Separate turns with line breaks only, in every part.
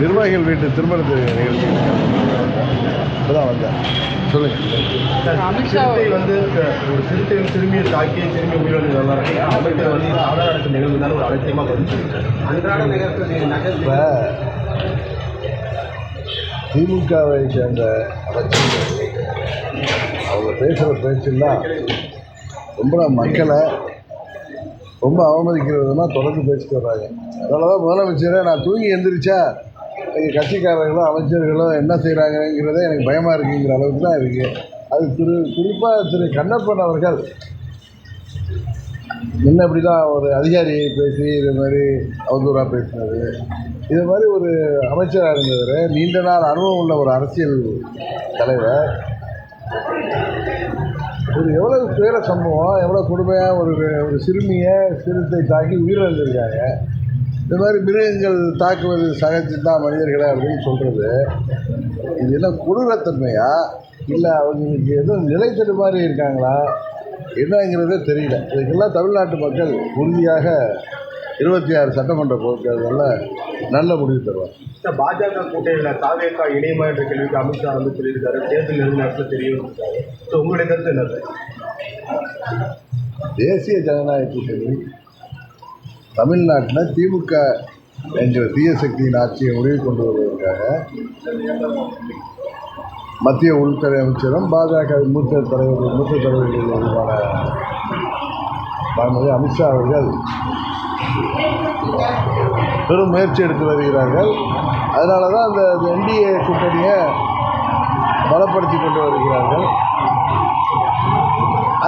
நிர்வாகிகள் வீட்டு திருமணத்து நிகழ்ச்சி. இப்போதான் வந்தேன். சொல்லுங்கள்
அமித்ஷா
சிறுத்தை வந்து ஒரு சிறுத்தை வந்து சிறுமியை தாக்கி சிறுமி உயிரிழந்து நல்லா இருக்கு? அமைச்சர் வந்து நடக்கும் நிகழ்வு தான் ஒரு அலட்சியமாக பதிவு அன்றாட நிகழ்ச்சி
இப்போ திமுகவை சேர்ந்த அவங்க பேசுகிற பேச்செல்லாம் ரொம்ப மக்களை ரொம்ப அவமதிக்கிற விதமாக தொடர்ந்து பேசிட்டு வர்றாங்க. அதனால தான் முதலமைச்சரே நான் தூங்கி எந்திரிச்சா எங்கள் கட்சிக்காரர்களோ அமைச்சர்களோ என்ன செய்கிறாங்கங்கிறதே எனக்கு பயமாக இருக்குங்கிற அளவுக்கு தான் இருக்குது அது திரு குறிப்பாக திரு கண்ணப்பன் அவர்கள் முன்ன இப்படி தான் ஒரு அதிகாரியை பேசி இது மாதிரி அவதூறாக பேசினது இது மாதிரி ஒரு அமைச்சராக இருந்தவர் நீண்ட நாள் அனுபவம் உள்ள ஒரு அரசியல் தலைவர். ஒரு எவ்வளோ பேர சம்பவம் எவ்வளோ கொடுமையாக ஒரு ஒரு சிறுமியை சிறுத்தை தாக்கி உயிரிழந்திருக்காங்க. இந்த மாதிரி மிருகங்கள் தாக்குவது சகஜம் தான் மனிதர்களை அப்படின்னு சொல்கிறது இது என்ன கொடூரத்தன்மையா இல்லை அவங்களுக்கு எதுவும் நிலைத்தடு மாதிரி இருக்காங்களா? என்னங்கிறதே தெரியல. இதுக்கெல்லாம் தமிழ்நாட்டு மக்கள் உறுதியாக இருபத்தி ஆறு சட்டமன்ற பொறுத்தவரையில் நல்ல முடிவு தருவார்
சார், பாஜக கூட்டணியில் தாவேக்கா இணையமா என்ற கேள்விக்கு அமித்ஷா வந்து சொல்லியிருக்காரு. தேர்தல் நேரத்தில் தெரியும். ஸோ உங்களுடைய கருத்து என்ன சார்
தேசிய ஜனநாயக கூட்டணி தமிழ்நாட்டில் திமுக என்கிற தீய சக்தியின் ஆட்சியை முடிவு கொண்டு வருவதற்காக மத்திய உள்துறை அமைச்சரும் பாஜக மூத்த தலைவர்கள் மூத்த தலைவர்களுமான மாண்புமிகு அமித்ஷா அவர்கள் பெரும் முயற்சி எடுத்து வருகிறார்கள். அதனால தான் அந்த என்டிஏ கூட்டணியை பலப்படுத்தி கொண்டு வருகிறார்கள்.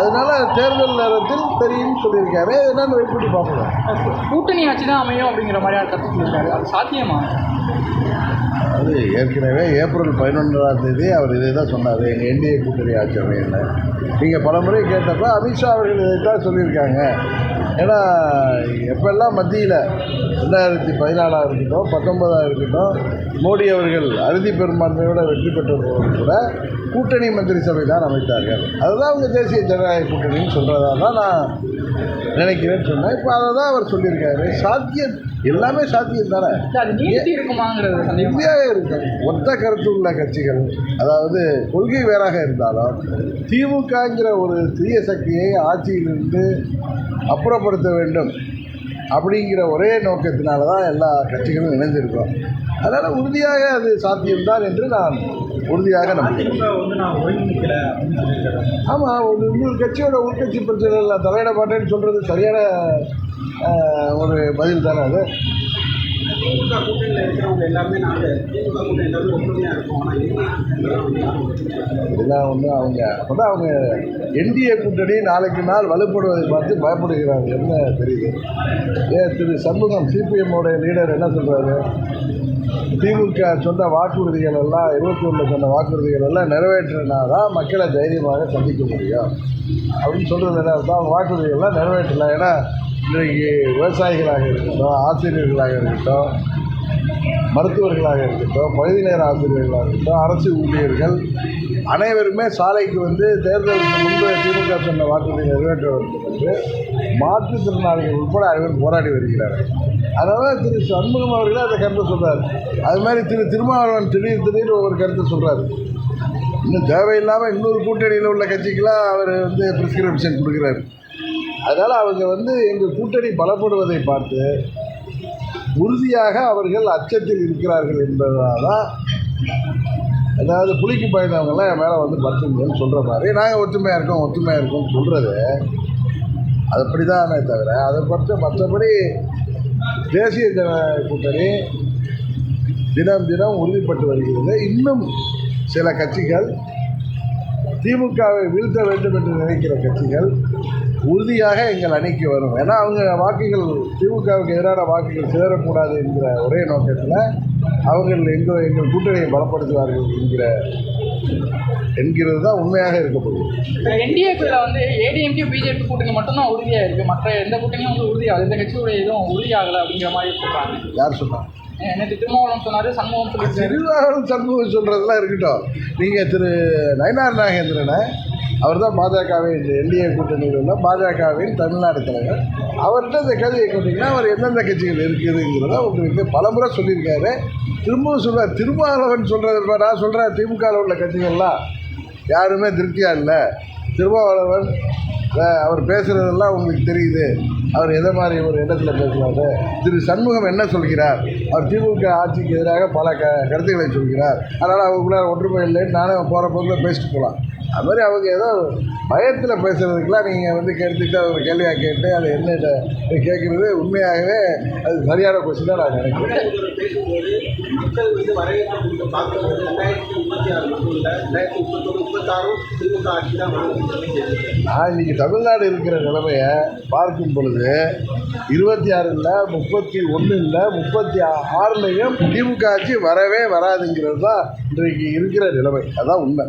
அதனால தேர்தல் நேரத்தில் தெரியும்னு சொல்லியிருக்காரு. என்னன்னு வெயிட் பண்ணி பார்ப்போம்.
கூட்டணி ஆட்சி தான் அமையும் அப்படிங்கிற மாதிரியான கருத்து சொல்லியிருக்காரு. அது சாத்தியமா?
அது ஏற்கனவே ஏப்ரல் பதினொன்றாம் தேதி அவர் இதை தான் சொன்னார். எங்கள் என்டிஏ கூட்டணி ஆட்சி அமையல. நீங்கள் பல முறை கேட்டப்ப அமித்ஷா அவர்கள் இதை தான் சொல்லியிருக்காங்க. ஏன்னா எப்பெல்லாம் மத்தியில் ரெண்டாயிரத்தி பதினாலாக இருக்கட்டும் பத்தொன்பதாக இருக்கட்டும் மோடி அவர்கள் அறுதி பெரும்பான்மையோட வெற்றி பெற்ற கூட கூட்டணி மந்திரி சபை தான் அமைத்தார்கள். அதுதான் அவங்க தேசிய ஜனநாயக கூட்டணின்னு சொல்கிறதா தான் நான் நினைக்கிறேன்னு சொன்னேன் இப்போ அதை தான் அவர் சொல்லியிருக்காரு. சாத்தியம் எல்லாமே சாத்தியம் தானே? உறுதியாக இருக்கும். ஒத்த கருத்து உள்ள கட்சிகள் அதாவது கொள்கை வேறாக இருந்தாலும் திமுகங்கிற ஒரு தீய சக்தியை ஆட்சியிலிருந்து அப்புறப்படுத்த வேண்டும் அப்படிங்கிற ஒரே நோக்கத்தினால தான் எல்லா கட்சிகளும் இணைந்திருக்கோம் அதனால் உறுதியாக அது சாத்தியம்தான் என்று நான் உறுதியாக நம்புகிறேன். ஆமாம் ஒரு இன்னொரு கட்சியோட உள்கட்சி பிரச்சனையில் நான் தலையிட மாட்டேன்னு சொல்கிறது சரியான ஒரு பதில் தானே அது?
திமுக கூட்டணியில் இருக்கிறவங்க எல்லாமே நாங்கள் திமுக கூட்டணி எல்லாமே ஒற்றுமையாக இருக்கும். ஆனால்
இதெல்லாம் ஒன்று அவங்க அப்போ தான் அவங்க என்டிஏ கூட்டணி நாளைக்கு நாள் வலுப்படுவதை பார்த்து பயப்படுகிறாங்க என்ன தெரியுது? ஏன் திரு சண்முகம் சிபிஎம்மோடைய லீடர் என்ன சொல்கிறாரு திமுக சொன்ன வாக்குறுதிகள் எல்லாம் இருபத்தி ஒன்றில் சொன்ன வாக்குறுதிகள் எல்லாம் நிறைவேற்றினா தான் மக்களை தைரியமாக சந்திக்க முடியும். அப்படின்னு சொல்கிறது என்ன வாக்குறுதிகள்லாம் நிறைவேற்றல. ஏன்னா இன்றைக்கு விவசாயிகளாக இருக்கட்டும் ஆசிரியர்களாக இருக்கட்டும் மருத்துவர்களாக இருக்கட்டும் பகுதி நேர ஆசிரியர்களாக இருக்கட்டும் அரசு ஊழியர்கள் அனைவருமே சாலைக்கு வந்து தேர்தலுக்கு முன்பு திமுக சொன்ன வாக்குறுதி நிறைவேற்றுவதற்கு மாற்றுத்திறனாளிகள் உட்பட அனைவரும் போராடி வருகிறார்கள் அதனால் திரு சண்முகம் அவர்களே அந்த கருத்தை சொல்கிறார் அது மாதிரி திரு திருமாவளவன் திடீர் திடீர்னு ஒவ்வொரு கருத்தை சொல்கிறார் இன்னும் தேவையில்லாமல் இன்னொரு கூட்டணியில் உள்ள கட்சிக்கெல்லாம் அவர் வந்து ப்ரிஸ்கிரிப்ஷன் கொடுக்குறாரு. அதனால் அவங்க வந்து எங்கள் கூட்டணி பலப்படுவதை பார்த்து உறுதியாக அவர்கள் அச்சத்தில் இருக்கிறார்கள் என்பதால் தான் அதாவது புலிக்கு பயந்தவங்கெல்லாம் என் மேலே வந்து பத்துங்கன்னு சொல்கிற மாதிரி. நாங்கள் ஒற்றுமையாக இருக்கோம் ஒற்றுமையாக இருக்கோம்னு சொல்கிறது அது அப்படி தானே தவிர அதை பற்ற மற்றபடி தேசிய ஜனநாயக கூட்டணி தினம் தினம் உறுதிப்பட்டு வருகிறது. இன்னும் சில கட்சிகள் திமுகவை வீழ்த்த வேண்டும் என்று நினைக்கிற கட்சிகள் உறுதியாக எங்கள் அணிக்கு வரும். ஏன்னா அவங்க வாக்குகள் திமுகவுக்கு எதிரான வாக்குகள் சிதறக்கூடாது என்கிற ஒரே நோக்கத்தில் அவர்கள் எங்கள் எங்கள் கூட்டணியை பலப்படுத்துவார்கள் என்கிற என்கிறது தான் உண்மையாக இருக்க போகுது.
என்டிஏக்குள்ள வந்து ஏடிஎம்கே பிஜேபி கூட்டணி மட்டும்தான் உறுதியாக இருக்குது மற்ற எந்த கூட்டணியும் வந்து உறுதியாகல. எந்த கட்சியோட இதுவும் உறுதியாகலை அப்படிங்கிற மாதிரி சொல்கிறாங்க
யார் சொன்னா?
நேற்று திருமாவளவன் சொன்னார் சண்முகம் சொல்லியிருக்காரு.
திருவாரூர் சண்முகம் சொல்கிறதெல்லாம் இருக்கட்டும். நீங்கள் திரு நயனார் நாகேந்திரனை அவர் தான் பாஜகவின் இந்த என்டிஏ கூட்டணியில் உள்ள பாஜகவின் தமிழ்நாடு தலைவர். அவர்கிட்ட இந்த கேள்வியை கேட்டிங்கன்னா அவர் எந்தெந்த கட்சிகள் இருக்குதுங்கிறத உங்களுக்கு பலமுறை சொல்லியிருக்காரு. திரும்பவும் சொல்கிறார் திருமாவளவன் சொல்கிறது நான் சொல்கிறேன் திமுகவில் உள்ள கட்சிகள்லாம் யாருமே திருப்தியாக இல்லை. திருமாவளவன் அவர் பேசுகிறதெல்லாம் உங்களுக்கு தெரியுது. அவர் எதை மாதிரி ஒரு இடத்துல பேசுகிறாரு திரு சண்முகம் என்ன சொல்கிறார்? அவர் திமுக ஆட்சிக்கு எதிராக பல க கருத்துக்களை சொல்கிறார். அதனால் அவங்களுக்குள்ள ஒற்றுமை இல்லைன்னு நானும் போகிற போக்கில் பேசிட்டு போகலாம் அது மாதிரி அவங்க ஏதோ பயத்தில் பேசுகிறதுக்கெலாம் நீங்கள் வந்து கேட்டுக்கிட்டு ஒரு கேள்வியாக கேட்டு அதை என்ன கேட்குறது உண்மையாகவே அது சரியான கொஸ்டின் தான் நான் நினைக்கிறேன்.
முதல்வர் பேசும்போது மக்கள் வந்து வரவேற்பு கொடுத்த பார்க்கும்போது ரெண்டாயிரத்தி முப்பத்தி ஆறு மட்டும் இல்லை ரெண்டாயிரத்தி முப்பத்தொன்று முப்பத்தாறும் திமுக ஆட்சி தான் வரும்
நான் இன்னைக்கு தமிழ்நாடு இருக்கிற நிலைமையை பார்க்கும் பொழுது இருபத்தி ஆறு இல்லை முப்பத்தி ஒன்று இல்லை முப்பத்தி ஆறுலையும் திமுக ஆட்சி வரவே வராதுங்கிறது தான் இன்றைக்கு இருக்கிற நிலைமை. அதான் உண்மை.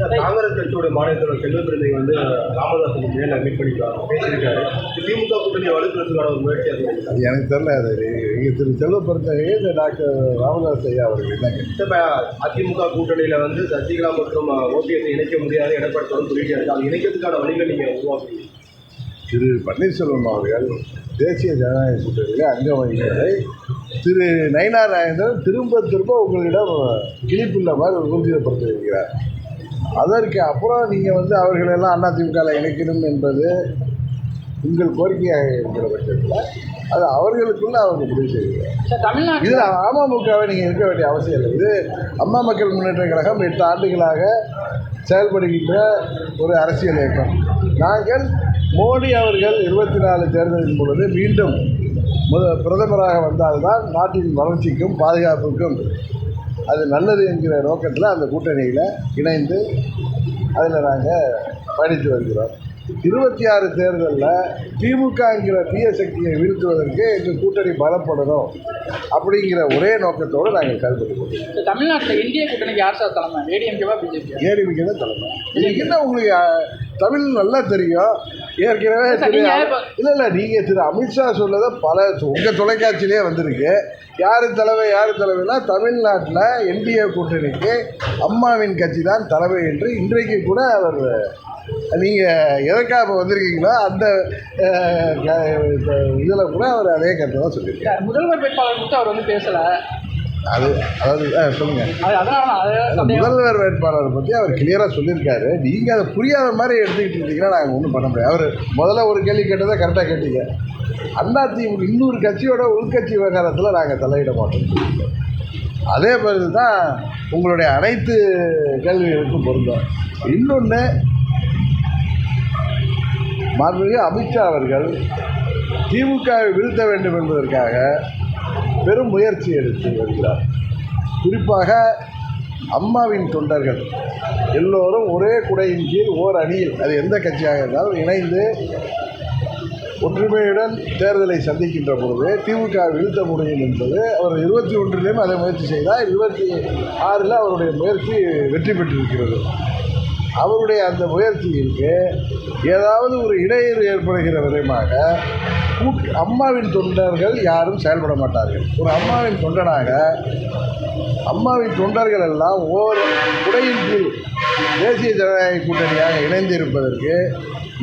காங்கிரஸ் கட்சியோட மாநில தலைவர் செல்வ பிறந்தை வந்து ராமதாஸுக்கு மேல மீட் பண்ணிக்கலாம் பேசியிருக்காரு. திமுக கூட்டணி வலுக்கிறதுக்கான ஒரு முயற்சி அது
எனக்கு தெரியல அது. இங்கே திரு செல்வப்பெருந்தகையே இந்த டாக்டர் ராமதாஸ் ஐயா அவர்கள்
இப்ப அதிமுக கூட்டணியில வந்து சசிகலா மற்றும் ஓபிஎஸ் இணைக்க முடியாத எடப்பாடி சொல்லிட்டே இருக்கு அது இணைக்கிறதுக்கான வழிகளை நீங்க உருவாக்குறீங்க.
திரு பன்னீர்செல்வம் அவர்கள் தேசிய ஜனநாயக கூட்டணியில் அங்கம் வகிப்பதை திரு நயினார் நாயந்தர் திரும்ப திரும்ப உங்களிடம் கிளிப்புள்ள மாதிரி ஊர்ஜிதப்படுத்தியிருக்கிறார். அதற்கு அப்புறம் நீங்கள் வந்து அவர்களெல்லாம் அதிமுகவில் இணைக்கணும் என்பது உங்கள் கோரிக்கையாக இருக்கிற பட்சத்தில் அது அவர்களுக்குள்ள அவங்க முடிவு செய்கிறார் இதில் அமமுகவை நீங்கள் இருக்க வேண்டிய அவசியம் இல்லை. இது அம்மா மக்கள் முன்னேற்ற கழகம் எட்டு ஆண்டுகளாக செயல்படுகின்ற ஒரு அரசியல் இயக்கம். நாங்கள் மோடி அவர்கள் இருபத்தி நாலு தேர்தலின் பொழுது மீண்டும் முத பிரதமராக வந்தால்தான் நாட்டின் வளர்ச்சிக்கும் பாதுகாப்புக்கும் அது நல்லது என்கிற நோக்கத்தில் அந்த கூட்டணியில் இணைந்து அதில் நாங்கள் பயணித்து வருகிறோம். இருபத்தி ஆறு தேர்தலில் திமுகங்கிற தீய சக்தியை வீழ்த்துவதற்கு எங்கள் கூட்டணி பலப்படணும் அப்படிங்கிற ஒரே நோக்கத்தோடு நாங்கள் செயல்பட்டு
தமிழ்நாட்டில் இந்திய கூட்டணிக்கு யார் சார் தலைமை? ஏடிஎம்கேவா பிஜேபி
ஏடிமிக்கு தான் தலைமை. இதுக்கு என்ன உங்களுக்கு தமிழ் நல்லா தெரியும். ஏற்கனவே திரு இல்லை இல்லை நீங்கள் திரு அமித்ஷா சொல்லதை பல உங்கள் தொலைக்காட்சியிலே வந்திருக்கு. யார் தலைமை யார் தலைமைனா தமிழ்நாட்டில் என்டிஏ கூட்டணிக்கு அம்மாவின் கட்சி தான் தலைமை என்று இன்றைக்கு கூட அவர் நீங்கள் எதற்காக இப்போ வந்திருக்கீங்களோ அந்த இதில் கூட அவர் அதே கருத்தை தான் சொல்லியிருக்காரு.
முதல்வர் வேட்பாளர் கொடுத்து அவர் வந்து பேசல.
அது அதாவது சொல்லுங்கள். முதல்வர் வேட்பாளரை பற்றி அவர் கிளியராக சொல்லியிருக்காரு. நீங்கள் அதை புரியாத மாதிரி எடுத்துக்கிட்டு இருந்தீங்கன்னா நாங்கள் ஒன்றும் பண்ண முடியாது. அவர் முதல்ல ஒரு கேள்வி கேட்டதை கரெக்டாக கேட்டீங்க. அண்ணா திமுக இன்னொரு கட்சியோட உள்கட்சி விவகாரத்தில் நாங்கள் தலையிட மாட்டோம். அதே மாதிரி தான் உங்களுடைய அனைத்து கேள்விகளுக்கும் பொருந்தும். இன்னொன்று மாண்புமிகு அமித்ஷா அவர்கள் திமுகவை வீழ்த்த வேண்டும் என்பதற்காக பெரும் முயற்சி எடுத்து வருகிறார். குறிப்பாக அம்மாவின் தொண்டர்கள் எல்லோரும் ஒரே குடையின் கீழ் ஓர் அணியில் அது எந்த கட்சியாக இருந்தாலும் இணைந்து ஒற்றுமையுடன் தேர்தலை சந்திக்கின்ற பொழுது திமுக வீழ்த்த முடியும் என்பது அவர் இருபத்தி ஒன்றிலையும் அதை முயற்சி செய்தார். இருபத்தி ஆறில் அவருடைய முயற்சி வெற்றி பெற்றிருக்கிறது. அவருடைய அந்த முயற்சியிற்கு ஏதாவது ஒரு இடையூறு ஏற்படுகிற விதமாக அம்மாவின் தொண்டர்கள் யாரும் செயல்பட மாட்டார்கள். ஒரு அம்மாவின் தொண்டனாக அம்மாவின் தொண்டர்கள் எல்லாம் ஓர் குடையின் கீழ் தேசிய ஜனநாயக கூட்டணியாக இணைந்திருப்பதற்கு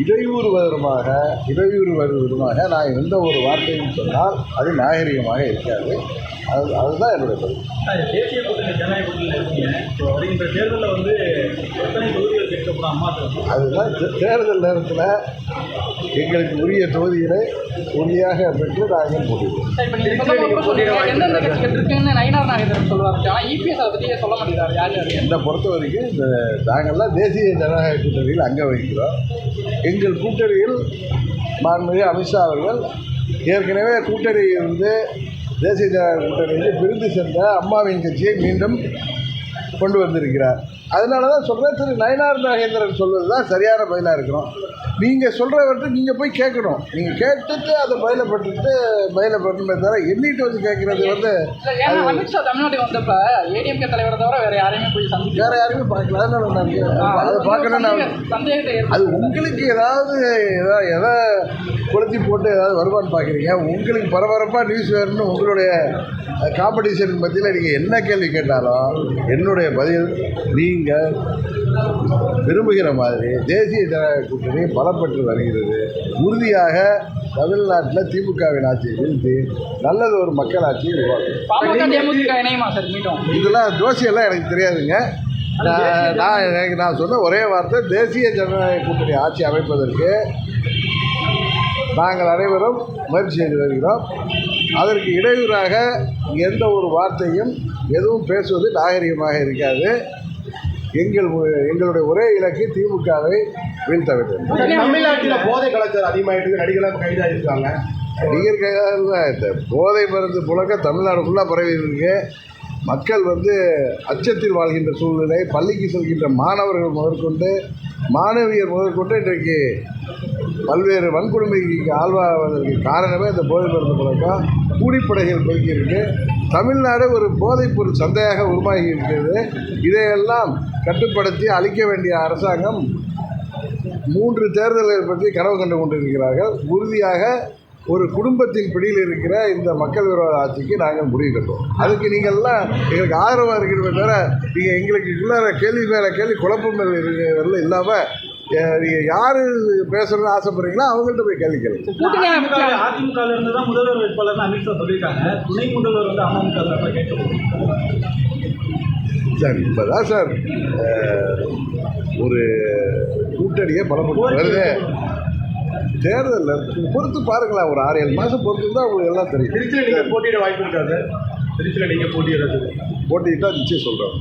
இடையூறு வருமாக இடையூறு வருவதுமாக நான் எந்த ஒரு வார்த்தையும் சொன்னால் அது நாகரிகமாக இருக்காது. அது அதுதான் என்னுடைய பதில்
தேசிய கூட்டணி ஜனநாயக கூட்டணியில் இருக்கீங்க. இப்போ வருகின்ற தேர்தலில் வந்து எத்தனை தொகுதிகள் கேட்கப்படும் அம்மா தரப்பு
அதுதான் தேர்தல் நேரத்தில் எங்களுக்கு உரிய தொகுதிகளை உறுதியாக பெற்று நாங்கள் போட்டிடுவோம் என்னை பொறுத்த வரைக்கும் இந்த நாங்கள்லாம் தேசிய ஜனநாயக கூட்டணியில் அங்க வகிக்கிறோம். எங்கள் கூட்டணியில் மாண்புமிகு அமித்ஷா அவர்கள் ஏற்கனவே கூட்டணியில் இருந்து தேசிய ஜனநாயக கூட்டணியில் பிரிந்து சென்ற அம்மாவின் கட்சியை மீண்டும் கொண்டு வந்திருக்கிறார். அதனால தான் சொல்கிறேன் திரு நயனார் நாகேந்திரன் சொல்வது தான் சரியான பதிலாக இருக்கணும். நீங்கள் சொல்கிறவர்கிட்ட நீங்கள் போய் கேட்கணும். நீங்கள் கேட்டுட்டு அதை பயிலப்பட்டுட்டு பயிலப்பட்டுமே தவிர எண்ணிட்டு வந்து கேட்குறது வந்து
அமித்ஷா வந்தப்ப ஏடிஎம்கே தலைவரை தவிர வேற யாரையுமே போய் சந்திக்கல.
வேறு யாருமே பார்க்கல. அதனால நான் அதை பார்க்கணும்னு அது. உங்களுக்கு ஏதாவது எதா எதை கொளுத்தி போட்டு ஏதாவது வருமானு பார்க்குறீங்க? உங்களுக்கு பரபரப்பாக நியூஸ் வேணும்னு உங்களுடைய காம்படிஷன் மத்தியில் நீங்கள் என்ன கேள்வி கேட்டாலும் என்னுடைய பதில் நீங்கள் விரும்புகிற மாதிரி தேசிய ஜனநாயக கூட்டணி பலப்பட்டு வருகிறது. உறுதியாக தமிழ்நாட்டில் திமுகவின் ஆட்சியை வீழ்த்தி நல்லது ஒரு உருவாக்கும்
இணையுமா சார்? மீண்டும்.
இதெல்லாம் ஜோசியெல்லாம் எனக்கு தெரியாதுங்க. நான் நான் எனக்கு நான் சொன்ன ஒரே வார்த்தை தேசிய ஜனநாயக கூட்டணி ஆட்சி அமைப்பதற்கு நாங்கள் அனைவரும் முயற்சி செய்து வருகிறோம். அதற்கு இடையூறாக எந்த ஒரு வார்த்தையும் எதுவும் பேசுவது நாகரிகமாக இருக்காது. எங்கள் எங்களுடைய ஒரே இலக்கு திமுகவை வீழ்த்த வேண்டும்
தமிழ்நாட்டில் போதை கலாச்சாரம் அதிகமாகிட்டு நடிகர்களாக கைதாகிருக்காங்க
நடிகர்கள் இந்த போதை மருந்து புழக்க தமிழ்நாடு ஃபுல்லாக பரவி இருக்கு. மக்கள் வந்து அச்சத்தில் வாழ்கின்ற சூழ்நிலை பள்ளிக்கு செல்கின்ற மாணவர்கள் முதற்கொண்டு மாணவியர் முதற்கொண்டு இன்றைக்கு பல்வேறு வன்கொடுமைக்கு ஆழ்வாவதற்கு காரணமே இந்த போதை மருந்து பழக்கம் கூடிப்படைகள் பெருக்கி தமிழ்நாடு ஒரு போதைப்பொருள் சந்தையாக உருவாகி இருக்கிறது. இதையெல்லாம் கட்டுப்படுத்தி அழிக்க வேண்டிய அரசாங்கம் மூன்று தேர்தல்களை பற்றி கனவு கண்டு கொண்டிருக்கிறார்கள். உறுதியாக ஒரு குடும்பத்தின் பிடியில் இருக்கிற இந்த மக்கள் விரோத ஆட்சிக்கு நாங்கள் முடிவு கட்டுவோம். அதுக்கு நீங்கள்லாம் எங்களுக்கு ஆதரவாக இருக்கிறத தவிர நீங்கள் எங்களுக்கு உள்ளார கேள்வி மேலே கேள்வி குழப்பம் மேலே இருக்கிறதுல இல்லாமல் நீங்கள் யார் பேசணும்னு ஆசைப்படுறீங்களோ அவங்கள்ட்ட போய் கேள்வி கேளுங்க.
அதிமுக இருந்து தான் முதல்வர் வேட்பாளர்னு அமித்ஷா சொல்லியிருக்காங்க. துணை முதல்வர் வந்து அமமுக
சார் இப்போ தான் சார் ஒரு கூட்டணியை பலப்பட்டு வருது. தேர்தலில் பொறுத்து பாருங்களேன் ஒரு ஆறு ஏழு மாதம் பொறுத்து தான் உங்களுக்கு எல்லாம் தெரியும்.
திருச்சியில் நீங்கள் போட்டியிட வாய்ப்பு இருக்காது திருச்சியில் நீங்கள் போட்டியிடுறது.
போட்டிக்கிட்டால் நிச்சயம் சொல்கிறோம்